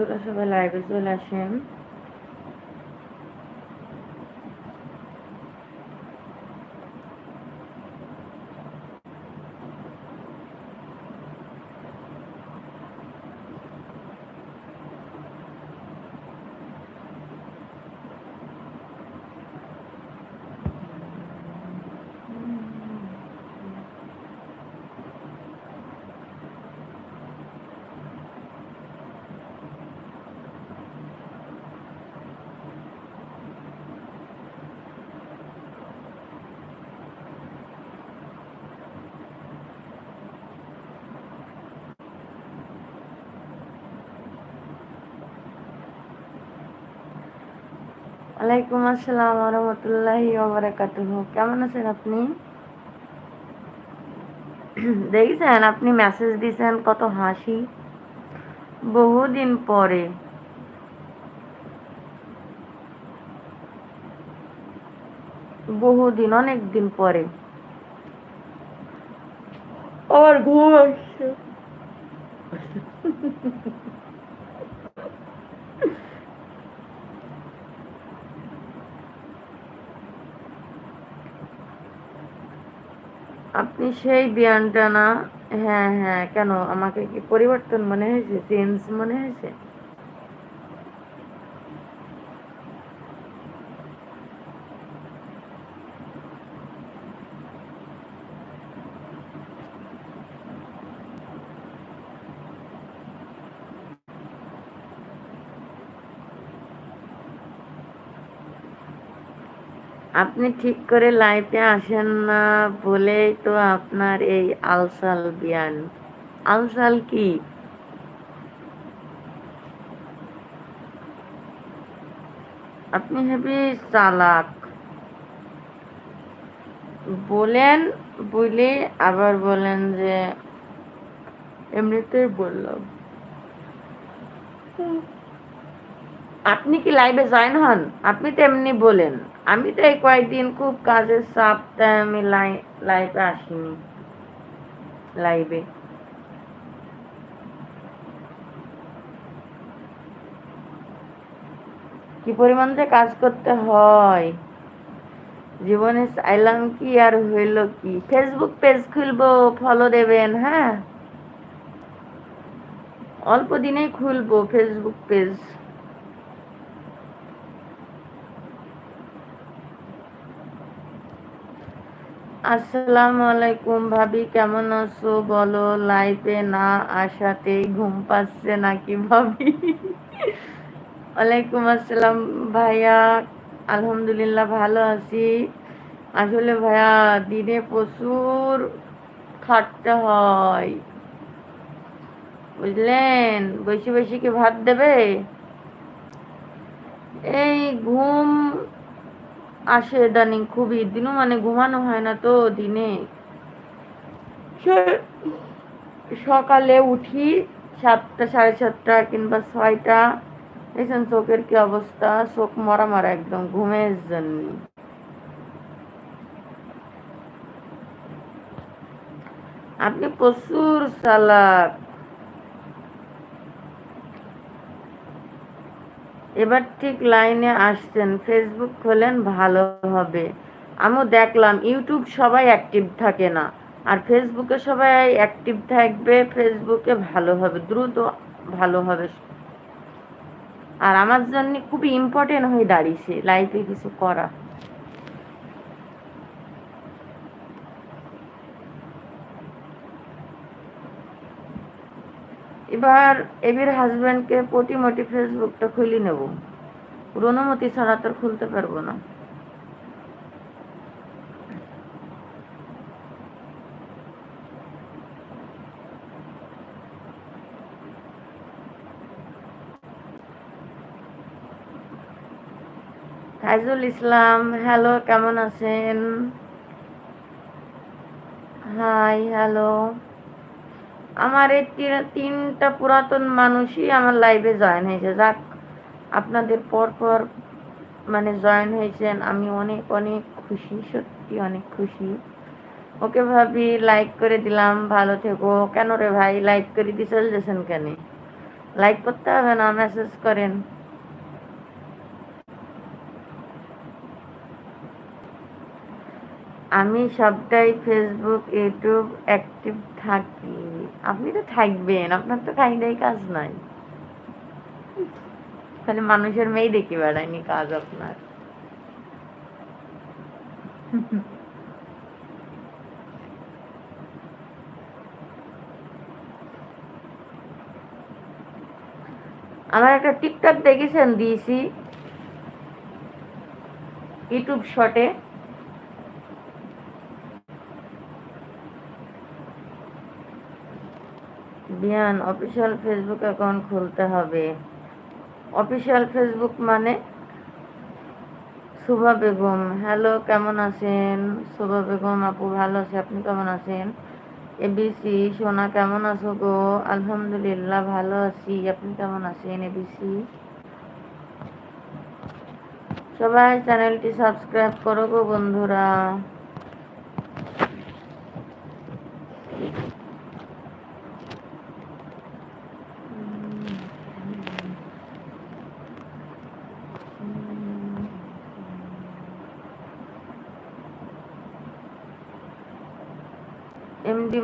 বন্ধুরা সবাই লাইভে চলে আসেন। ওয়ালাইকুম আসসালাম রহমতুল্লাহি ওবারাকাতুহু। কেমন আছেন আপনি? দেখছেন আপনি মেসেজ দিয়েছেন কত হাসি। বহুদিন পরে। বহুদিন অনেক দিন পরে। আমার ঘুম আসছে আপনি সেই বিয়ানটা না হ্যাঁ হ্যাঁ কেন? আমাকে কি পরিবর্তন মনে হয়েছে? চেঞ্জ মনে হয়েছে? আপনি ঠিক করে লাইফে আসেন না বলেই তো আপনার এই আলসাল বিয়ান। আলসাল কি? আপনি হেবি চালাক। বলেন, বলে, আবার বলেন যে এমনিতেই বললাম। আপনি কি লাইভে জয়েন হন? আপনি তো এমনি বলেন। আমি তো এই কয়েকদিন খুব কাজের চাপ, তাই আমি লাইভে আসিনি। লাইভে কি পরিমাণ যে কাজ করতে হয়? জীবনে চাইলাম কি আর হইল কি? ফেসবুক পেজ খুলবো ফলো দেবেন হ্যাঁ? অল্প দিনেই খুলবো ফেসবুক পেজ আসসালামু আলাইকুম ভাবি, কেমন আছো? বলো লাইফে না আসাতেই ঘুম পাচ্ছে নাকি ভাবি? ওয়ালাইকুম আসসালাম ভাইয়া, আলহামদুলিল্লাহ ভালো আছি। আসলে ভাইয়া, দিনে প্রচুর খাটতে হয়, বুঝলেন? বসে বসে কি ভাত দেবে? এই ঘুম আসে ইদানিং খুবই, দিনও মানে ঘুমানো হয় না তো দিনে। সকালে উঠি সাতটা, সাড়ে সাতটা কিংবা ছয়টা, দেখছেন চোখের কি অবস্থা? চোখ মরা মারা একদম, ঘুমের জন্য। আপনি প্রচুর চালাক এবার ঠিক লাইনে আসছেন ফেসবুক খোলেন, ভালো হবে। আমিও দেখলাম ইউটিউব সবাই অ্যাক্টিভ থাকে না। আর ফেসবুকে সবাই অ্যাক্টিভ থাকবে ফেসবুকে ভালো হবে, দ্রুত ভালো হবে। আর আমার জন্য খুবই ইম্পর্টেন্ট হয়ে দাঁড়িয়েছে লাইফে কিছু করা। এবার এবির হাজব্যান্ডকে মোটি ফেসবুকটা খুলি নেব। পুরোনো মতি ছাড়া তো খুলতে পারব না। ফাইজুল ইসলাম, হ্যালো, কেমন আছেন? Hi, hello. আমার এই তিনটা পুরাতন মানুষই আমার লাইভে জয়েন হয়েছে। যাক, আপনাদের পর পর মানে জয়েন হয়েছেন, আমি অনেক অনেক খুশি, সত্যি অনেক খুশি। ওকে ভাবি লাইক করে দিলাম, ভালো থেকো। কেন রে ভাই লাইক করে দিয়ে চলে যাচ্ছেন কেন? লাইক করতে হবে না মেসেজ করেন। আমি সবটাই ফেসবুক ইউটিউব অ্যাক্টিভ থাকি। আপনি তো থাকবেন, আপনার তো খাইদাই কাজ নাই। খালি মানুষের মেয়ে দেখি বেড়ায়নি কাজ আপনার। আমার একটা টিকটক দেখেছেন দিয়েছি, ইউটিউব শর্টে বিয়ান অফিসিয়াল ফেসবুক অ্যাকাউন্ট খুলতে হবে। অফিসিয়াল ফেসবুক মানে শুভা বেগম। হ্যালো কেমন আছেন? শুভা বেগম আপু, ভালো আছে। আপনি কেমন আছেন? এবিসি সোনা, কেমন আছো গো? আলহামদুলিল্লাহ, ভালো আছি। আপনি কেমন আছেন এবিসি সবাই চ্যানেলটি সাবস্ক্রাইব করো গো বন্ধুরা।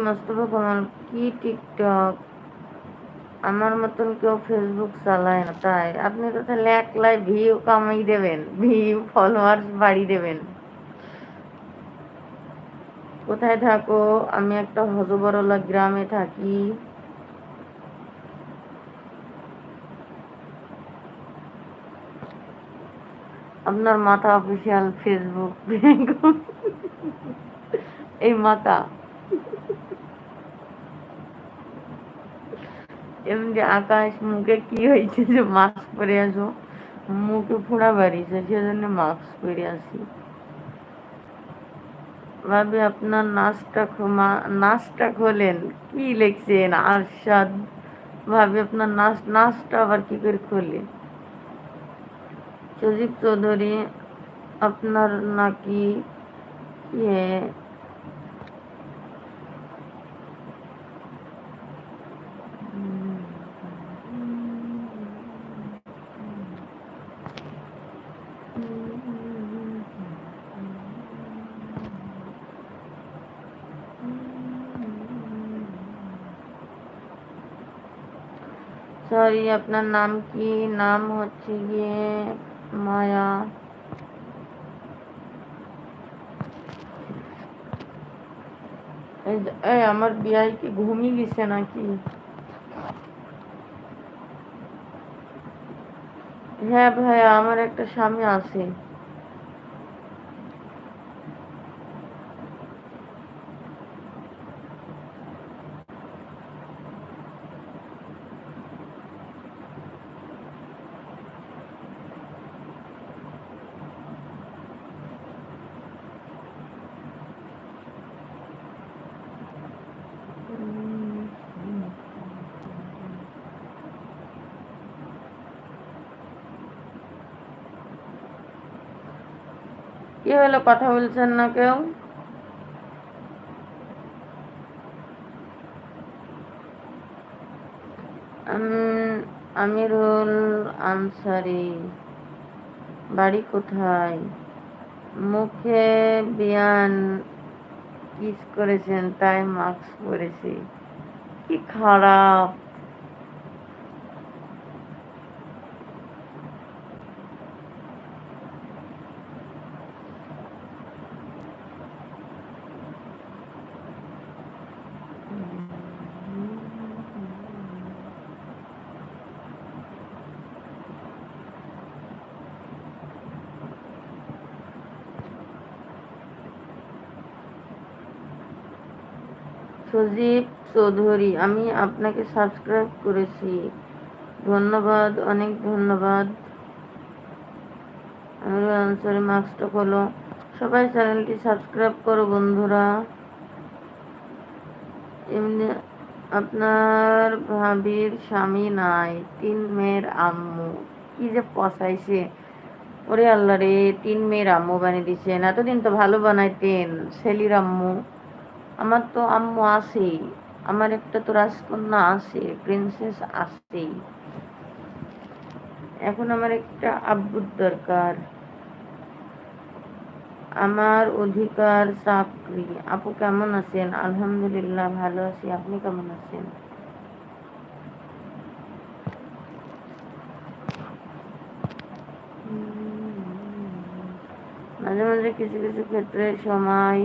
মোস্তফা কামাল কি টিকটক? আমার মতন কেউ ফেসবুক চালায় না, তাই। আপনি তো তাহলে এক লাইভ ভিউ কামাই দেবেন ভিউ ফলোয়ার্স বাড়ি দেবেন। কোথায় থাকো? আমি একটা হজবরলা গ্রামে থাকি। আপনার মাথা অফিসিয়াল ফেসবুক এই মাথা। এমনি আকাশ মুখে কি হয়েছে যে মাস্ক পরে আসো মুখে ফোড়া বাড়িয়েছে, সেজন্য মাস্ক পরে আসি ভাবি, আপনার নাচটা নাচটা খোলেন, কি লিখছেন? আরশাদ। ভাবি, আপনার নাচ, নাচটা আবার কি করে খোলে? সজীব চৌধুরী, আপনার নাকি ইয়ে সরি আপনার নাম কি নাম হচ্ছে গিয়ে মায়া এই আমার বিয়াই কি ঘুমিয়ে গেছে নাকি হ্যাঁ ভাইয়া আমার একটা স্বামী আছে কি হলো? কথা বলছেন না কেউ? আমিরুল আনসারি, বাড়ি কোথায়? মুখে বিয়ান কিস করেছেন, তাই মাস্ক পরেছি। কি খারাপ। সজীব চৌধুরী, আমি আপনাকে সাবস্ক্রাইব করেছি। ধন্যবাদ, অনেক ধন্যবাদ। আমি আনসারি মার্কসটা খোলো। সবাই চ্যানেলটি সাবস্ক্রাইব করো বন্ধুরা। এমনি আপনার ভাবির স্বামী নাই, তিন মেয়ের আম্মু। কি যে পসাইছে ওরে আল্লাহ রে, তিন মেয়ের আম্মু বানিয়ে দিচ্ছেন এতদিন তো ভালো বানাইতেন সেলির আম্মু। আমার তো আম্মু আছেই, আমার একটা তো রাজকন্যা আছে প্রিন্সেস আছেই। এখন আমার একটা আব্বুর দরকার। আমার অধিকার, চাকরি। আপু কেমন আছেন? আলহামদুলিল্লাহ ভালো আছি। আপনি কেমন আছেন? মাঝে মাঝে কিছু কিছু ক্ষেত্রে সময়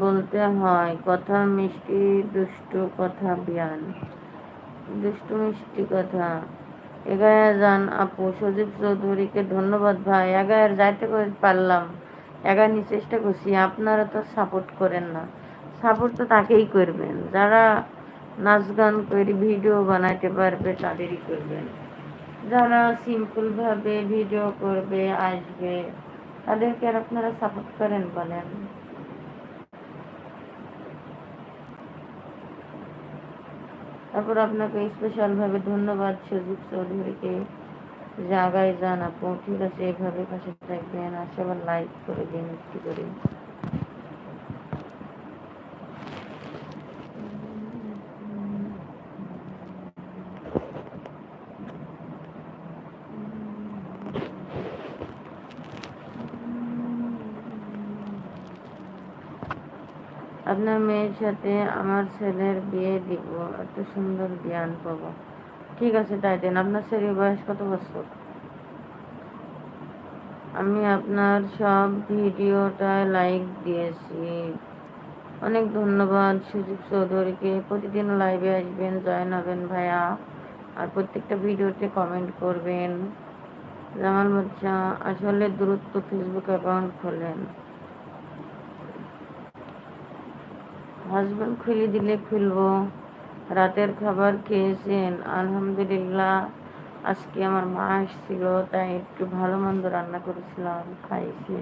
বলতে হয়, কথা মিষ্টি, দুষ্টু কথা বিয়ান। দুষ্টু মিষ্টি কথা। এগায় যান আপু, সজীব চৌধুরীকে ধন্যবাদ ভাই, এগায়ের যাইতে পারলাম? এগানি চেষ্টা করছি, আপনারা তো সাপোর্ট করেন না। সাপোর্ট তো তাকেই করবেন। যারা নাচ গান করে, ভিডিও বানাইতে পারবে, তাদেরই করবেন। যারা সিম্পলভাবে ভিডিও করবে, আসবে, তাদেরকে আর আপনারা সাপোর্ট করেন বলেন। তারপর আপনাকে স্পেশালভাবে ধন্যবাদ সুযোগ চৌধুরীকে। জায়গায় যান আপু, ঠিক আছে, এভাবে পাশে থাকবেন। আর সবার লাইক করে দিন, একটু করে। আপনার মেয়ের সাথে আমার ছেলের বিয়ে দিব। এত সুন্দর জ্ঞান পাবো। ঠিক আছে তাই দেন আপনার ছেলের বয়স কত বছর? আমি আপনার সব ভিডিওটায় লাইক দিয়েছি। অনেক ধন্যবাদ সুযোগ চৌধুরীকে। প্রতিদিন লাইভে আসবেন, জয়েন হবেন ভাইয়া। আর প্রত্যেকটা ভিডিওতে কমেন্ট করবেন। জামাল বাচ্চা আসলে দূরত্ব ফেসবুক অ্যাকাউন্ট খোলেন। হাজবেন্ড খুলে দিলে খুলবো। রাতের খাবার খেয়েছেন, আলহামদুলিল্লাহ। আজকে আমার মা এসেছিল, তাই একটু ভালো মন্দ রান্না করেছিলাম খাইছি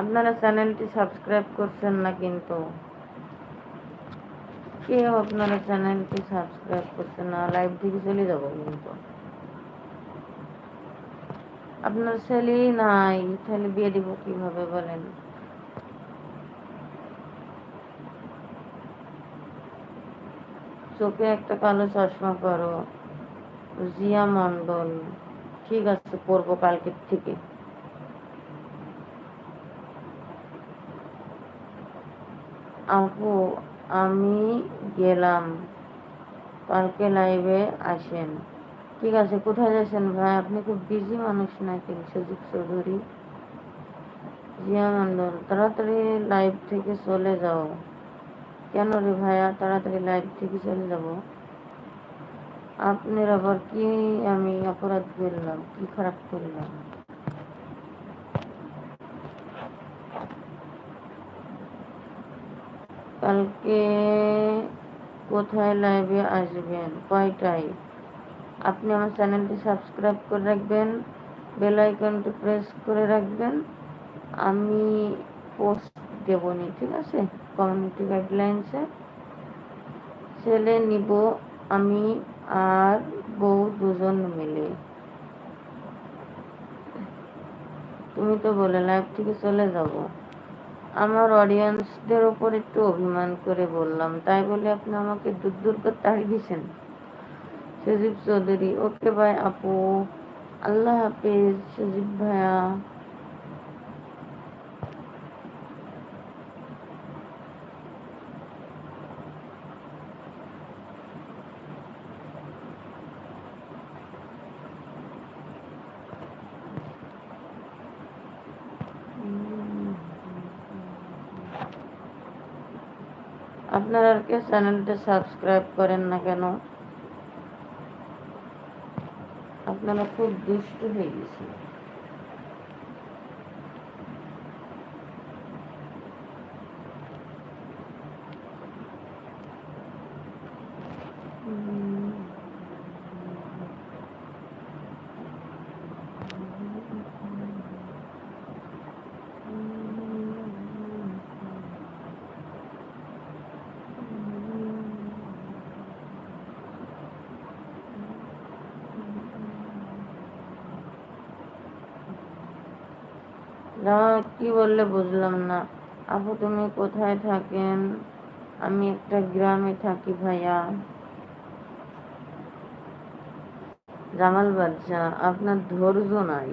আপনারা চ্যানেলটি সাবস্ক্রাইব করছেন না কিন্তু? কেউ আপনারা চ্যানেলটি সাবস্ক্রাইব করছেন না, লাইভ থেকে চলে যাব কিন্তু। আপনার ছেলেই নাই, তাহলে বিয়ে দিব কীভাবে বলেন? চোখে একটা কালো চশমা করো জিয়া মন্ডল ঠিক আছে পড়ব কালকের থেকে। আপু, আমি গেলাম, কালকে লাইভে আসেন। ঠিক আছে, কোথায় যাচ্ছেন ভাই? আপনি খুব বিজি মানুষ নাকি সুজিত চৌধুরী জিয়া মন্ডল তাড়াতাড়ি লাইভ থেকে চলে যাও। কেন রে ভাইয়া, তাড়াতাড়ি লাইভ থেকে চলে যাব? আপনার আবার কি আমি অপরাধ করলাম? কি খারাপ করলাম? কালকে কোথায় লাইভে আসবেন? কয়টায়? আপনি আমার চ্যানেলটি সাবস্ক্রাইব করে রাখবেন, বেল আইকনটি প্রেস করে রাখবেন। আমি পোস্ট দেবনি, ঠিক আছে? কমিউনিটি গাইডলাইন্সে। ছেলে নিব আমি আর বউ দুজন মিলে। তুমি তো বলে লাইভ থেকে চলে যাব। আমার অডিয়েন্সদের ওপর একটু অভিমান করে বললাম, তাই বলে আপনি আমাকে দূর দূর করতে হারিয়ে দিয়েছেন? সজীব চৌধুরী। ওকে ভাই আপু। আল্লাহ হাফিজ, সজীব ভাইয়া। আপনারা আর কে চ্যানেলটা সাবস্ক্রাইব করেন না কেন? আপনারা খুব দুষ্ট হয়ে গেছে যা কি বললে বুঝলাম না। আপু, তুমি কোথায় থাকেন? আমি একটা গ্রামে থাকি ভাইয়া। জামাল বাদশা, আপনার ধৈর্য নাই।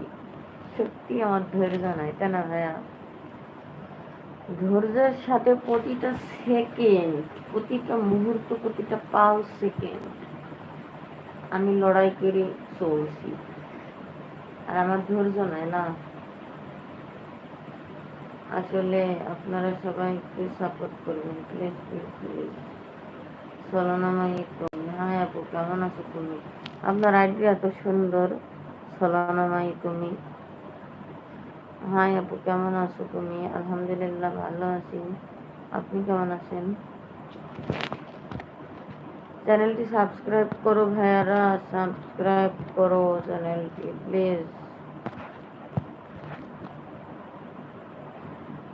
সত্যি আমার ধৈর্য নাই, তাই না ভাইয়া? ধৈর্যের সাথে প্রতিটা সেকেন্ড প্রতিটা মুহূর্ত, প্রতিটা পাও সেকেন্ড আমি লড়াই করে চলছি। আর আমার ধৈর্য নাই না। আসলে আপনারা সবাই একটু সাপোর্ট করবেন প্লিজ প্লিজ প্লিজ সলনামাই তুমি হ্যাঁ আপু কেমন আছো তুমি? আপনার আইডি এত সুন্দর, সলনামাই তুমি। হ্যাঁ আপু কেমন আছো তুমি? আলহামদুলিল্লাহ ভালো আছি। আপনি কেমন আছেন? চ্যানেলটি সাবস্ক্রাইব করো ভাইয়ারা সাবস্ক্রাইব করো চ্যানেলটি প্লিজ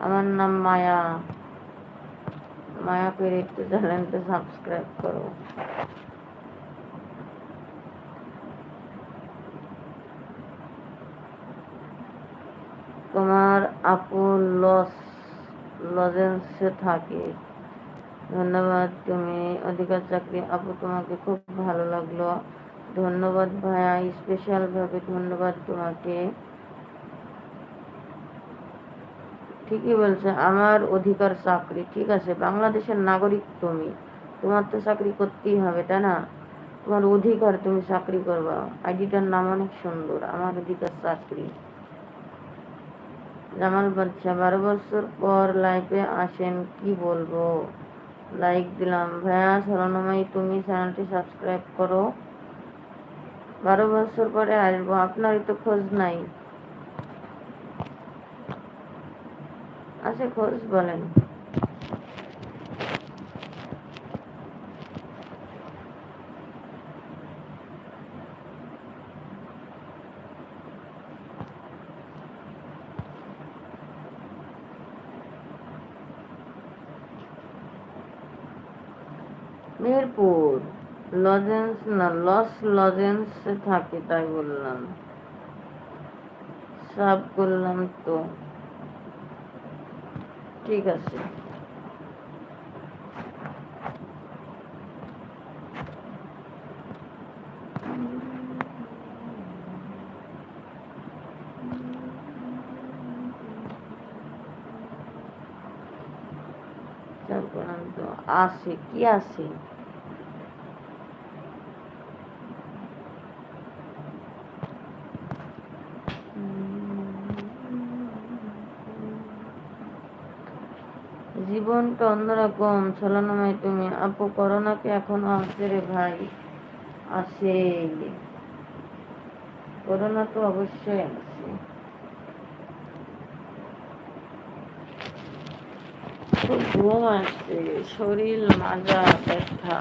আমার নাম মায়া। মায়া করে একটু চ্যানেলটা সাবস্ক্রাইব করো। তোমার আপু লস, লজেন্সে থাকে। ধন্যবাদ, তুমি অধিকার চাকরি। আপু, তোমাকে খুব ভালো লাগল। ধন্যবাদ ভাইয়া স্পেশাল ভাবে ধন্যবাদ তোমাকে। ঠিকই বলছে, আমার অধিকার চাকরি, ঠিক আছে, বাংলাদেশের নাগরিক তুমি, তোমার তো চাকরি করতেই হবে, তাই না? তোমার অধিকার তুমি চাকরি করবা, আইডিটার নাম অনেক সুন্দর, আমার অধিকার চাকরি। জামাল বাদশা বারো বছর পর লাইফে আসেন, কি বলব? লাইক দিলাম, ভাইয়া সরণময়ী তুমি চ্যানেলটি সাবস্ক্রাইব করো। বারো বছর পরে আসব, আপনারই তো খোঁজ নাই। আচ্ছা খোঁজ বলেন। মিরপুর লজেন্স না লস লজেন্স থাকে তাই বললাম। সব করলাম তো। ঠিক আছে। তারপর তো আছে কি আছে জীবনটা অন্যরকম ছলনাময় তুমি। আপু, করোনাকে এখনও আসছে রে ভাই। আসে। করোনা তো অবশ্যই আসে খুব ঘুম আসছে। শরীর মাজা ব্যথা।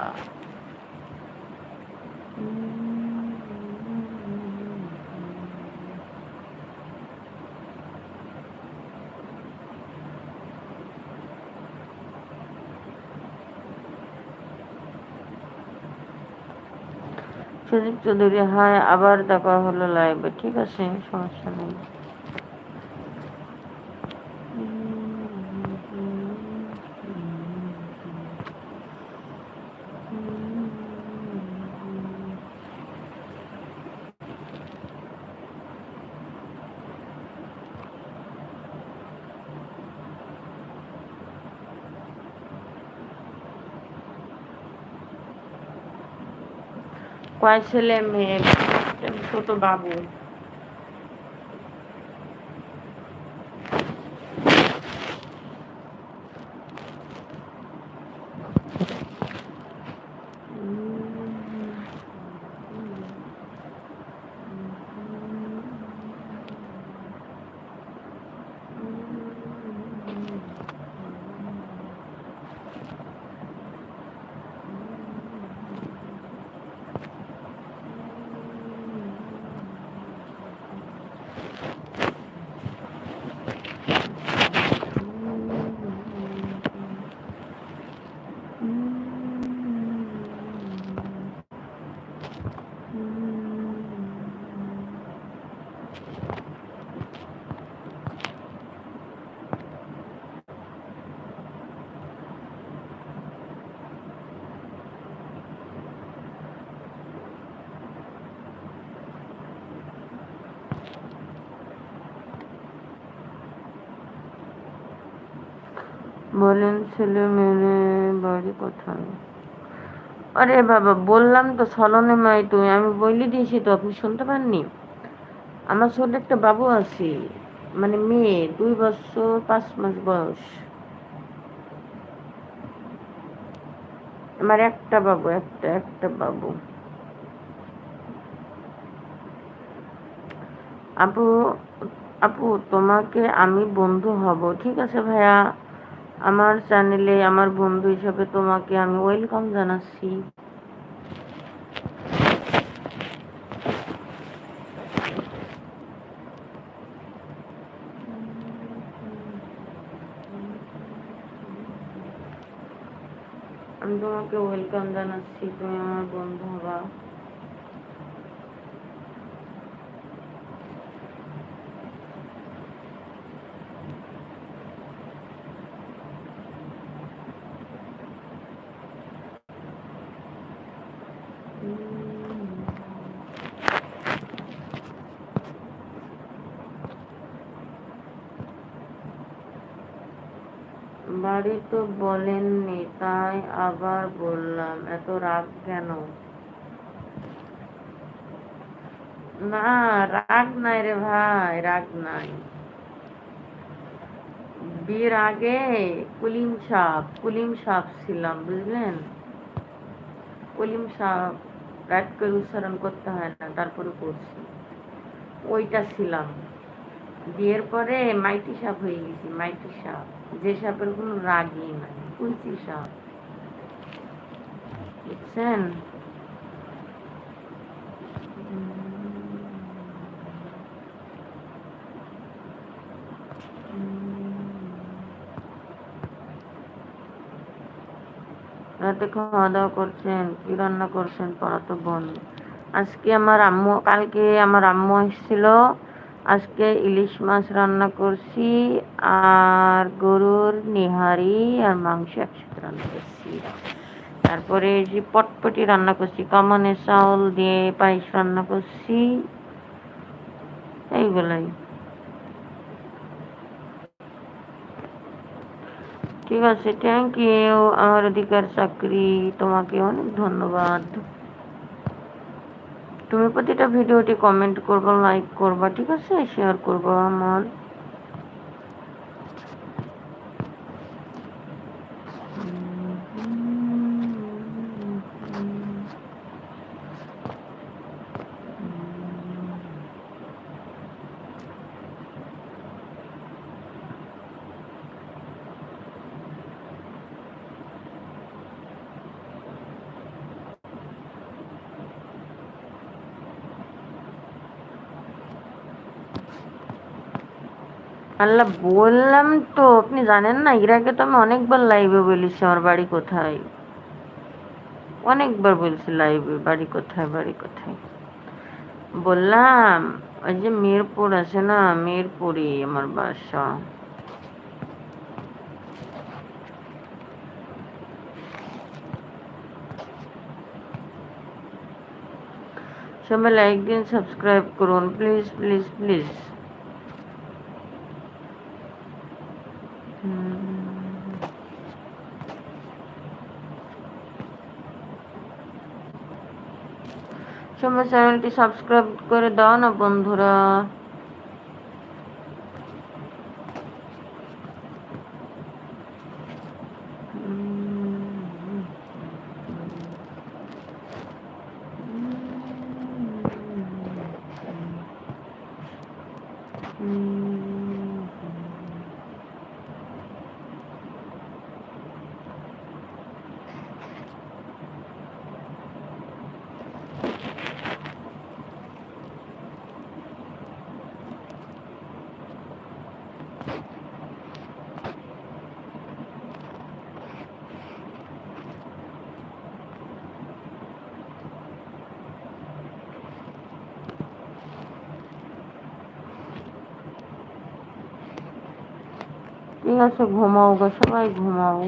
সুদীপ চৌধুরী হ্যাঁ আবার দেখা হলো লাইভে ঠিক আছে সমস্যা নেই। কয় ছেলে মেয়ে? ছোট বাবু। বলেন, ছেলে মেয়ে বাড়ি কোথায়? আরে বাবা, বললাম তো ছলনে মাই তুমি, আমি বলি দিয়েছি তো, আপনি শুনতে পাননি? আমার ছোট একটা বাবু আছে মানে মেয়ে, দুই বছর পাঁচ মাস বয়স। আমার একটা বাবু, একটা একটা বাবু। আপু আপু, তোমাকে আমি বন্ধু হব, ঠিক আছে ভাইয়া? আমার চ্যানেলে আমার বন্ধু হিসাবে তোমাকে আমি ওয়েলকাম জানাচ্ছি। আমি তোমাকে ওয়েলকাম জানাচ্ছি, তুমি আমার বন্ধু হবা বাড়ি তো বলেননি তাই আবার বললাম, এত রাগ কেন? না, রাগ নাই রে ভাই, রাগ নাই। বিয়ের আগে কুলিম সাপ কুলিম সাপ ছিলাম, বুঝলেন? কুলিম সাপ রাগ করে উচ্চারণ করতে হয় না, তারপরে করছি। ওইটা ছিলাম। বিয়ের পরে মাইটি সাপ হয়ে গেছি মাইটি সাপ যে সাপের কোনো রাগই নাই কুঞ্চি সাপ। বুঝছেন রাতে খাওয়া দাওয়া করছেন, কি রান্না করছেন? পড়া তো বোন। আজকে আমার আম্মু, কালকে আমার আম্মু এসেছিল আজকে ইলিশ মাছ রান্না করছি আর গরুর নিহারি আর মাংস একসাথে রান্না করছি। তারপরে যে পটপটি রান্না করছি, কামানের চাউল দিয়ে পায়েস রান্না করছি। এইগুলাই। ঠিক আছে থ্যাংক ইউ আমার অধিকার, চাকরি, তোমাকে অনেক ধন্যবাদ। তুমি প্রতিটা ভিডিওটি কমেন্ট করবা লাইক করবা ঠিক আছে? শেয়ার করবা আমার। আল্লাহ, বললাম তো, আপনি জানেন না, এর আগে তো আমি অনেকবার লাইভে বলেছি আমার বাড়ি কোথায়। অনেকবার বলছি লাইভে বাড়ি কোথায় বাড়ি কোথায়। বললাম, ওই যে মিরপুর আছে না, মিরপুরই আমার বাসা। সবাই লাইক দিন সাবস্ক্রাইব করুন প্লিজ প্লিজ প্লিজ সবাই চ্যানেলটি সাবস্ক্রাইব করে দাও না বন্ধুরা। আছে ঘুমাও গো সবাই ঘুমাও।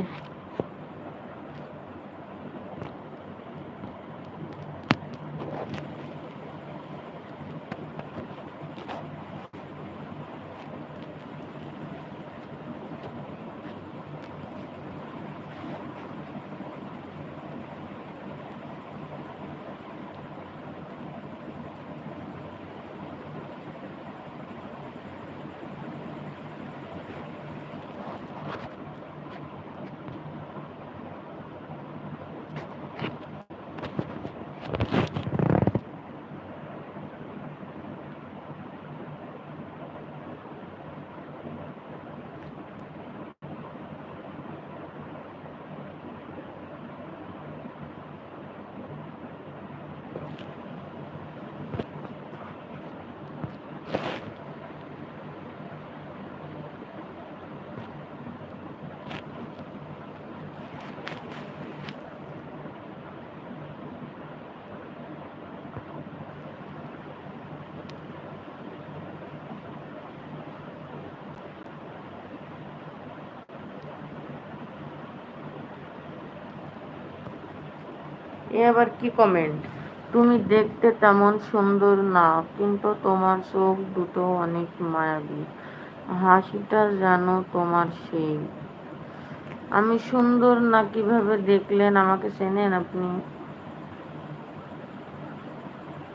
এ আবার কি কমেন্ট তুমি দেখতে তেমন সুন্দর না, কিন্তু তোমার চোখ দুটো অনেক মায়াবী। হাসিটা যেন তোমার সেই। আমি সুন্দর না কীভাবে দেখলেন? আমাকে চেনেন আপনি?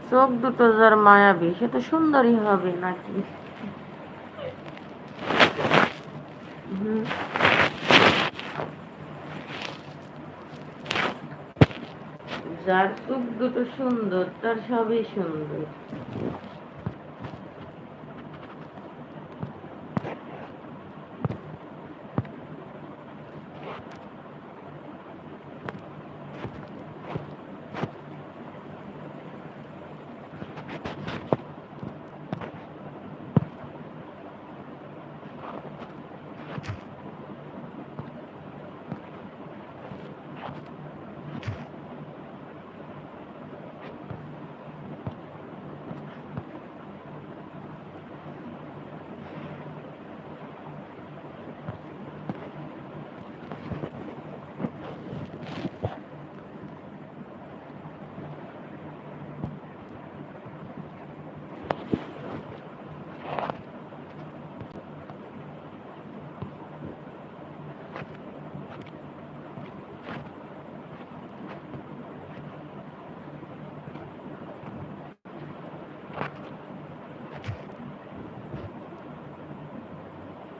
চোখ দুটো যার মায়াবী, সে তো সুন্দরই হবে নাকি? হুম। যার চোখ দুটো সুন্দর তার সবই সুন্দর।